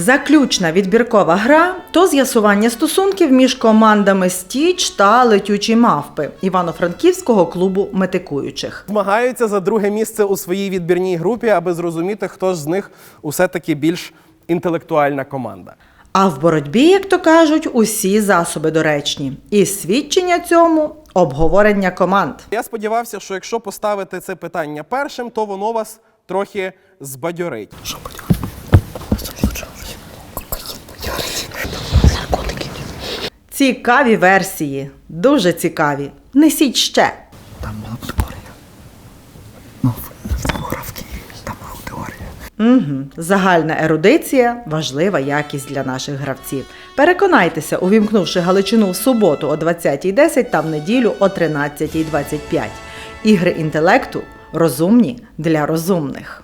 Заключна відбіркова гра то з'ясування стосунків між командами Стіч та летючі мавпи Івано-Франківського клубу метикуючих. Змагаються за друге місце у своїй відбірній групі, аби зрозуміти, хто ж з них усе таки більш інтелектуальна команда. А в боротьбі, як то кажуть, усі засоби доречні. І свідчення цьому обговорення команд. Я сподівався, що якщо поставити це питання першим, то воно вас трохи збадьорить. Цікаві версії, дуже цікаві. Несіть ще. Там мала бути теорія. Ну, Києві, там була теорія. Угу. Загальна ерудиція важлива якість для наших гравців. Переконайтеся, увімкнувши Галичину в суботу о 20.10 та в неділю о 13.25. Ігри інтелекту розумні для розумних.